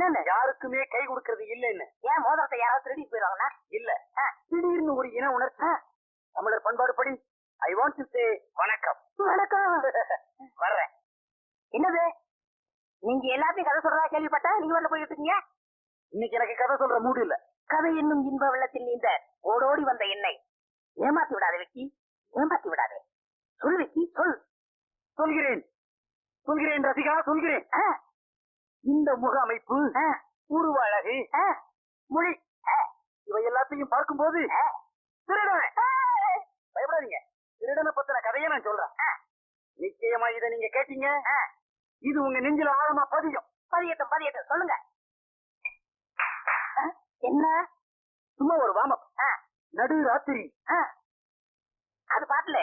என்னன்னு? யாருக்குமே கை கொடுக்கறது இல்லைன்னு. ஏன் மோதிரத்தை யாராவது திருடி போயிடுவாங்களா இல்ல. திடீர்னு ஒரு இன உணர்ச்சி. தமிழர் பண்பாடு படி. ஐ வாண்ட் டு சே வணக்கம். வணக்கம். வர்றேன். என்னது? நீங்க எல்லாத்தையும் கதை சொல்றதா கேள்விப்பட்டேன் நீங்க வரல போயிட்டு இருக்கீங்க இன்னைக்கு எனக்கு கதை சொல்ற மூடு இல்ல. கதை என்னும் இன்ப வெள்ளத்தில் நீந்த ஓடோடி வந்த என்னை. ஏமாத்தி விடாதே வெக்கி ஏமாத்தி விடாதே. சொல் வெக்கி சொல். சொல்கிறேன். சொல்கிறேன் ரசிகா சொல்கிறேன். இந்த முக அமைப்பு உருவ அழகு மொழி இவை எல்லாத்தையும் பார்க்கும்போது ஆ. திருடனை. பயப்படாதீங்க. திருடனை பத்தின கதையை நான் சொல்றேன். நிச்சயமா இதை நீங்க கேட்டீங்க. இது உங்க நெஞ்சில ஆழமா பதியும். பதியட்டும் பதியட்டும். சொல்லுங்க. என்ன? சும்மா ஒரு வாமம் ஆ, நடு ராத்திரி. அது பாட்டுல.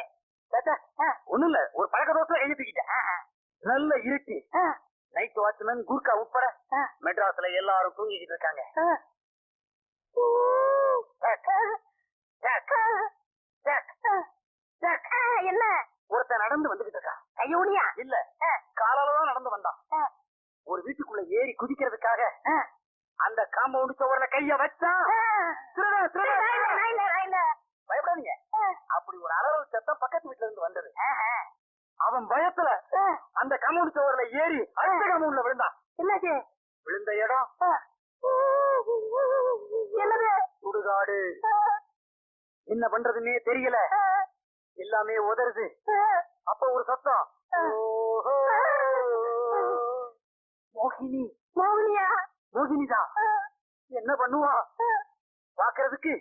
ஒண்ணும் இல்ல ஒரு பழக்க தோசை எழுப்பிக்கிட்டேன். நல்ல இருட்டு நைட் வாட்ச்மேன் கூர்க்கா உட்பட. மெட்ராஸ்ல எல்லாரும் தூங்கிக்கிட்டு இருக்காங்க. என்ன? ஒருத்தன் நடந்து வந்துகிட்டு இருக்கான். கையோனியா இல்ல காலால தான் நடந்து வந்தான். ஒரு வீட்டுக்குள்ள ஏறி குதிக்கிறதுக்காக அந்த காம்பவுண்ட் சுவர்ல கைய வச்சான். பயப்படாதீங்க. அப்படி ஒரு அலறல் சத்தம் பக்கத்து வீட்டுல இருந்து வந்தது. அவன் பயத்துல காம்பவுண்ட் சுவர்ல ஏறி அடுத்த காம்பவுண்ட்ல விழுந்தான் என்னாச்சு? விழுந்த இடம்? என்னது? சுடுகாடு. என்ன பண்றதுன்னே தெரியல. எல்லாமே உதறுது. அப்ப ஒரு சத்தம். மோகினி. மோகினியா? மோகினிதான் என்ன பண்ணுவா? பாக்குறதுக்கு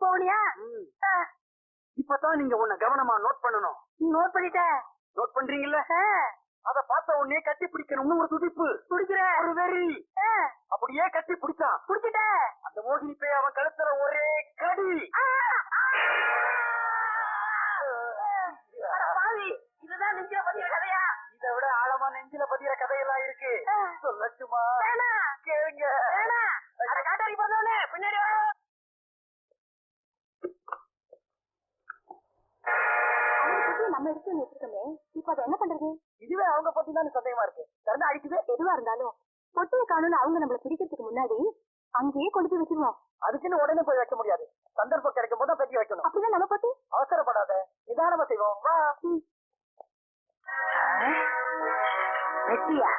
மோகினியா? ம். இப்பதான் நீங்க உன்னை கவனமா நோட் பண்ணணும். நோட் பண்ணிட்டேன் நோட் பண்றீங்கல்ல? அத பார்த்த உடனே கட்டி பிடிக்கணும்னு ஒரு துடிப்பு. குடிக்கிறேன் ஒரு வெறி. அப்படியே கட்டி பிடிச்சான். குடிச்சிட்டேன் அந்த மோகினி போய் அவன் கழுத்துல ஒரே கடி. இதுதான் நெஞ்சில பதிய கதையா? இதை விட ஆழமா நெஞ்சில பதிகிற கதையெல்லாம் இருக்கு. சொல்லட்டுமா? கேளுங்க. வச்சிருக்கோமே இப்ப அதை என்ன பண்றது? இதுவே அவங்க பத்தி தான் சந்தேகமா இருக்கு. திறந்து அடிக்குது. எதுவா இருந்தாலும் பொட்டியை காணும்னு அவங்க நம்மள பிடிக்கிறதுக்கு முன்னாடி அங்கேயே கொண்டு போய் வச்சிருவோம். அதுக்குன்னு உடனே போய் வைக்க முடியாது. சந்தர்ப்பம் கிடைக்கும் போது பெட்டி வைக்கணும். அப்படிதான் நம்ம பொட்டி? அவசரப்படாத. நிதானமா செய்வோம். வா. வெட்டியா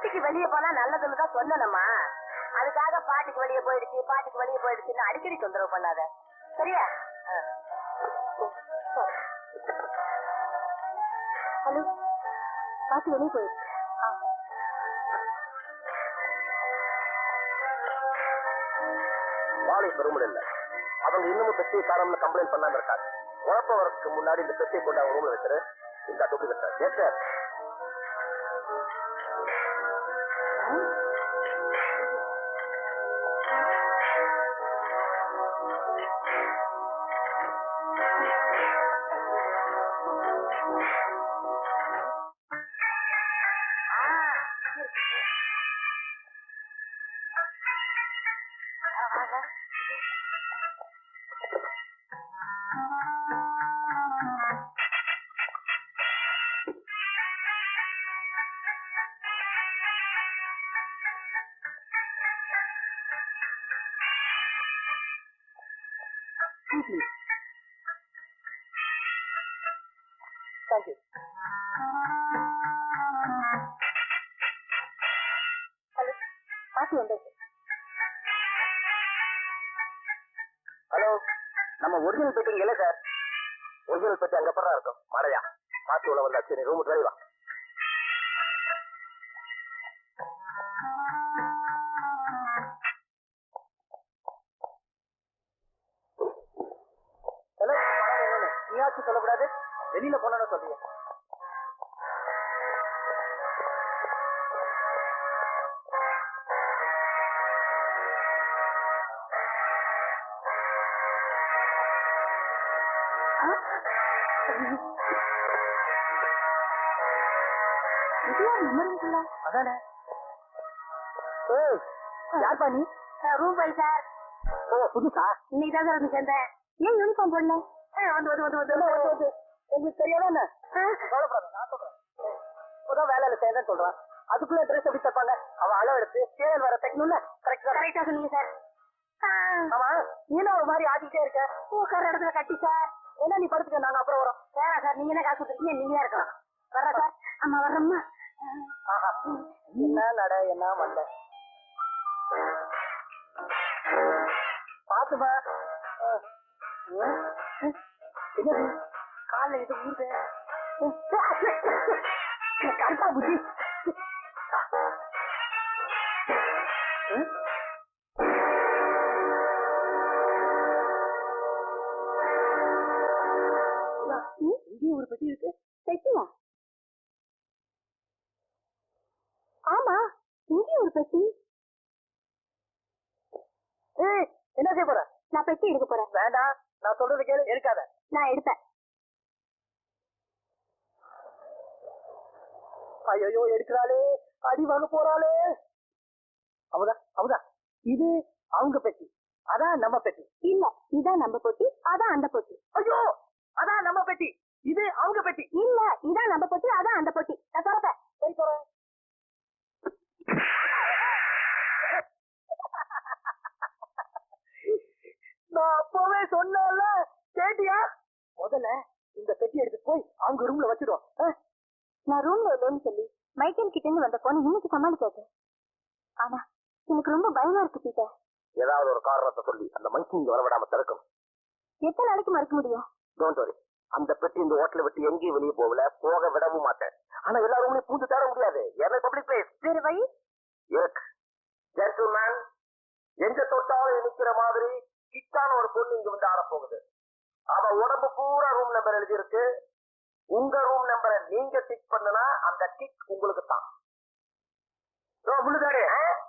பாட்டிக்கு வெளியே போனா நல்லதுன்னு தான் சொன்னனம்மா அதுக்காக பாட்டிக்கு வெளியே போயிடுச்சு பாட்டிக்கு வெளியே போயிடுச்சுன்னு அடிக்கடி தொந்தரவு பண்ணாத. சரியா? ஹலோ? பாட்டி வெளியே போயிடுச்சு வாழை பெருமில் இல்ல. அவங்க இன்னமும் பெட்டியை காரணம்னு கம்ப்ளைண்ட் பண்ணாம இருக்காங்க. உழப்ப வரதுக்கு முன்னாடி இந்த பெட்டியை கொண்டு அவங்க ரூம்ல வச்சிரு. இந்த டூப்ளிகேட் எஸ் சார் Now பாட்டி வந்தாச்சு ஹலோ நம்ம ஒரிஜினல் பெட்டிங் இல்ல சார். ஒரிஜினல் பெட்டி அங்க அப்புறம் இருக்கும்? மழையா? மாத்தி உள்ள வந்தாச்சு. நீ ரூம் வெளியே வா ஹலோ வெளியில போனோம்னு சொல்றீங்க. அதானே? ஏய் யார் பண்ணி ரூம் போய் சார் ஓ புதுசா? இன்னைக்கு தான் சார் வந்து சேர்ந்தேன். ஏன் யூனிஃபார்ம் போடல? வந்து வந்து வந்து வந்து உங்களுக்கு தெரியாதானே கவலைப்படாத நான் சொல்றேன். இப்பதான் வேலையில சேர்ந்தேன்னு சொல்றான். அதுக்குள்ள ட்ரெஸ் எப்படி தப்பாங்க? அவன் அளவு எடுத்து சேல் வர தைக்கணும்ல? கரெக்டா கரெக்டா சொன்னீங்க சார் ஆமா. நீனும் ஒரு மாதிரி ஆடிட்டே இருக்க. உட்கார இடத்துல கட்டி சார் என்ன நீ படுத்துக்க நாங்க அப்புறம் வரோம். வேணாம் சார் நீங்க என்ன காசு கொடுத்துருக்கீங்க நீங்க தான் இருக்கலாம். வர்றேன் சார் ஆமா வர்றோம்மா. என்ன நட என்ன வந்த பாத்துப்பா. கால இது ஊருது கருப்பா புத்தி. ஒரு பெட்டி? ஏய் என்ன செய்ய போற? நான் பெட்டி எடுக்க போறேன். வேண்டாம் நான் சொல்றது கேளு எடுக்காத. நான் எடுப்பேன். ஐயோ எடுக்கிறாளே. அடி வாங்க போறாளே. அமுதா அமுதா இது அவங்க பெட்டி. அதான் நம்ம பெட்டி. இல்ல இதான் நம்ம பொட்டி அதான் அந்த பொட்டி. ஐயோ அதான் நம்ம பெட்டி. இது அவங்க பெட்டி. இல்ல இதான் நம்ம பொட்டி அதான் அந்த பொட்டி. நான் திறப்பேன். சரி சொல்றேன் நான் அப்பவே சொன்னேன்ல கேட்டியா? முதல்ல இந்த பெட்டி எடுத்து போய் அவங்க ரூம்ல வச்சிடும் நான் ரூம்ல இல்லைன்னு சொல்லி மைக்கேல் கிட்ட இருந்து வந்த போன இன்னைக்கு சமாளிச்சாச்சு. ஆனா எனக்கு ரொம்ப பயமா இருக்கு பீட்டர் ஏதாவது ஒரு காரணத்தை சொல்லி அந்த மங்கி இங்க வரவிடாம தடுக்கும் எத்தனை நாளைக்கு மறைக்க முடியும்? டோன்ட் வரி அந்த பெட்டி இந்த ஹோட்டலை விட்டு எங்கேயும் வெளியே போகல போக விடவும் மாட்டேன். ஆனா எல்லா ரூம்லயும் பூந்து தேட முடியாது. ஏன்னா பப்ளிக் பிளேஸ் வேற வழி? ஜென்டில்மேன் எங்க தொட்டாலும் நிக்கிற மாதிரி கிட்டான ஒரு பொண்ணு இங்க வந்து ஆரப்போகுது அவ உடம்பு பூரா ரூம் நம்பர் எழுதி இருக்கு உங்க ரூம் நம்பரை நீங்க டிக் பண்ணுனா அந்த கிக் உங்களுக்கு தான். யோ முள்ளுதாடி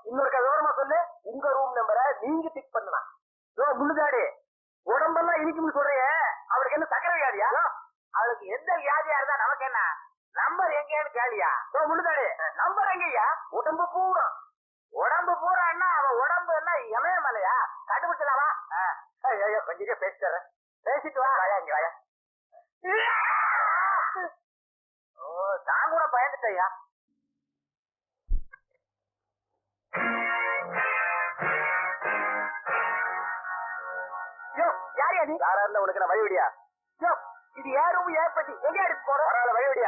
இன்னொரு விவரமா சொல்லு. உங்க ரூம் நம்பரை நீங்க டிக் பண்ணுனா. ரோ முள்ளுதாடி உடம்பெல்லாம் இனிக்கும்னு சொல்றியே. அவளுக்கு என்ன சக்கரை வியாதியா? அவளுக்கு எந்த வியாதியா இருந்தா நமக்கு என்ன? நம்பர் எங்கேயான்னு கேளியா? யோ முள்ளுதாடி நம்பர் எங்கய்யா உடம்பு பூரா. உடம்பு பூரான்னா அவ உடம்பு எல்லாம் இமயமலையா கண்டுபிடிச்சலாமா ஐயோ கொஞ்சம் பேசிட்டு பேசிட்டு வா. வாயா இங்க வாயா. ஓ நான் கூட பயந்துட்டேயா? யார் யா நீ? யாரா இருந்தா உனக்கு நான் வழிவிடியா இது ஏன் ரூம் ஏன் பட்டி எங்க எடுத்து போற? பரவாயில்ல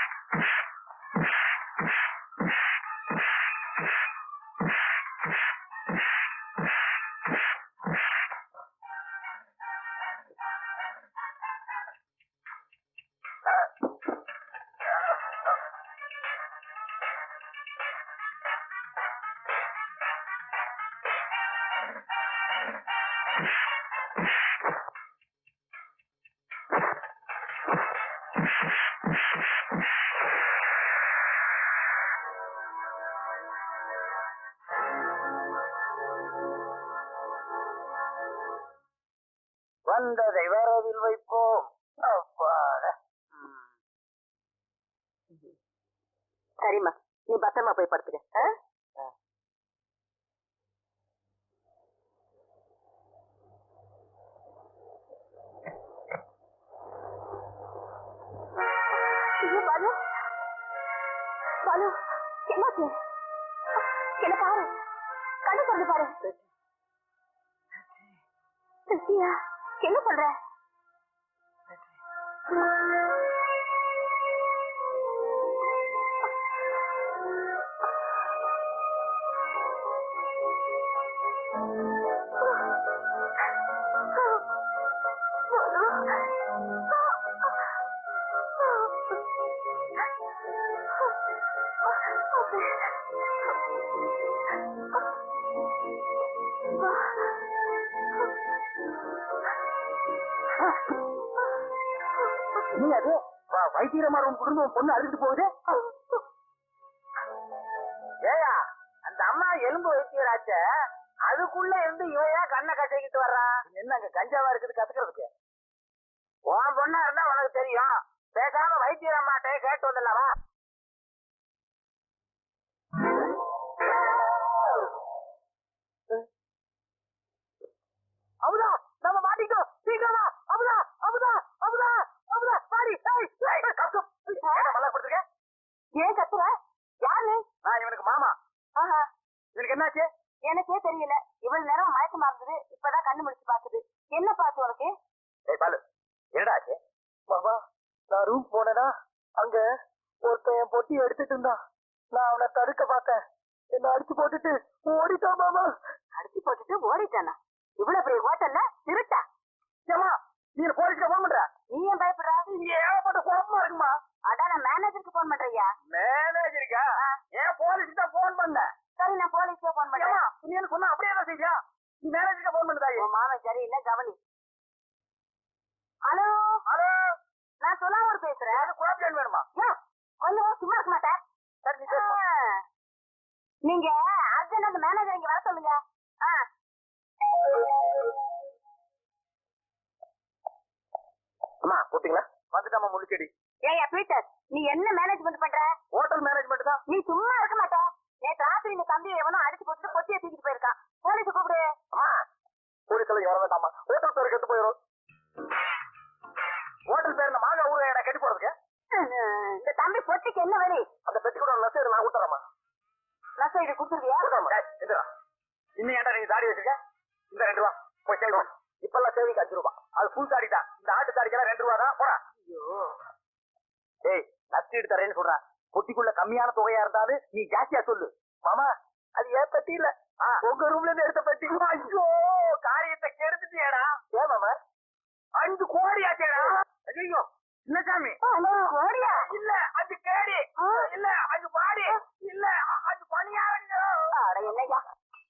சரிம்மா நீ பத்திரமா போய் படுத்துக்க ஆ? ஐயோ, பாலு பாலு என்னாச்சு என்ன பாரு கண்ணு திறந்து பாரு பெட்டியா என்ன சொல்ற நீ அது வைத்தியரமா உன் குடும்பம் பொண்ணு அழுதுட்டு போகுது. ஏயா அந்த அம்மா எலும்பு வைத்தியராச்ச அதுக்குள்ள இருந்து இவையா கண்ணை கசக்கிட்டு வர்றா? என்ன அங்க கஞ்சாவா இருக்குது கத்துக்கிறதுக்கு உன் பொண்ணா இருந்தா உனக்கு தெரியும். பேசாம வைத்தியர் அம்மாட்டே கேட்டு வந்துடலாமா அமுதா நம்ம மாட்டிக்கிட்டோம். சீக்கிரமா அமுதா அமுதா அமுதா. ஏன் கத்துற? யாரு? நான் இவனுக்கு மாமா. ஆஹா. இவனுக்கு என்னாச்சு? எனக்கே தெரியல. இவ்வளவு நேரம் மயக்கமா இருந்தது இப்பதான் கண்ணு முடிச்சு பாக்குது. என்ன பாத்து உனக்கு? ஏய் பாலு. என்னடா ஆச்சு? மாமா நான் ரூம் போனேனா அங்க ஒருத்தன் என் பொட்டி எடுத்துட்டு இருந்தான். நான் அவனை தடுக்க பார்த்தேன். என்ன அடிச்சு போட்டுட்டு ஓடிட்டான் மாமா. அடிச்சு போட்டுட்டு ஓடிட்டானா? இவ்வளவு பெரிய ஹோட்டல்ல திருட்டா? ஏமா நீ போலீஸ்க்கு போன் பண்ற நீ ஏன் பயப்படுற? இங்க ஏகப்பட்ட குழப்பமா இருக்குமா? அதான் நான் மேனேஜருக்கு போன் பண்றியா? மேனேஜருக்கா ஏன் போலீஸ்க்கு தான் போன் பண்ண? சரி நான் போலீஸ்க்கு போன் பண்றேன். நீ என்ன சொன்னா? அப்படியே தான் செய்யா நீ மேனேஜருக்கு போன் பண்ணுதாயே உன் மாமன் சரியில்லை கவனி. ஹலோ? ஹலோ? நான் சொல்லாமூர் பேசுறேன். அது குழப்பம் வேணுமா? கொஞ்சம் சும்மா இருக்க மாட்டேன். சரி நீ. நீங்க அர்ஜென்ட் அந்த மேனேஜர் இங்க வர சொல்லுங்க. ஆ. அம்மா கூப்பிட்டீங்களா? வந்துட்டாமா முழுச்செடி ஏய்யா பீட்டர் நீ என்ன மேனேஜ்மெண்ட் பண்ற? ஹோட்டல் மேனேஜ்மெண்ட் தான். நீ சும்மா இருக்க மாட்ட. நேற்று ராத்திரி இந்த தம்பியை எவனோ அடிச்சு போட்டு பொத்திய தூக்கிட்டு போயிருக்கான். போலீஸ் கூப்பிடு. அம்மா போலீஸ்ல வர வேண்டாமா ஹோட்டல் பேர் கெட்டு போயிடும் ஹோட்டல் பேர் இந்த மாங்கா ஊரு எனக்கு கட்டி போறதுக்கு இந்த தம்பி பொட்டிக்கு என்ன வழி அந்த பெட்டி கூட மெசேஜ் நான் ஊத்துறேம்மா. நான் சைடு கொடுத்துருவியா ஏய், இந்தா. இன்னும் ஏன்டா நீ தாடி வச்சிருக்க? இந்த ரெண்டு ரூபா போய் செய்வோம் இப்பெல்லாம் சேவிங் அஞ்சு ரூபா. அது புல் தாடி தான் தரேன் போடா. டேய் நஷ்டீடு தரேன்னு சொல்றேன் பொட்டிக்குள்ள கம்மியான தொகையா இருந்தாலும் நீ ஜாஸ்தியா சொல்லு. மாமா அது ஏன் பெட்டி இல்ல? உங்க ரூம்ல இருந்து எடுத்த பெட்டி. ஐயோ காரியத்தை கெடுத்துட்டியாடா. ஏன் மாமா? அஞ்சு கோடியா சேடா ஐயோ இல்ல சாமி. கோடியா? இல்ல அஞ்சு கேடி. இல்ல அஞ்சு பாடி இல்ல அஞ்சு பணியாரங்க. அட என்னையா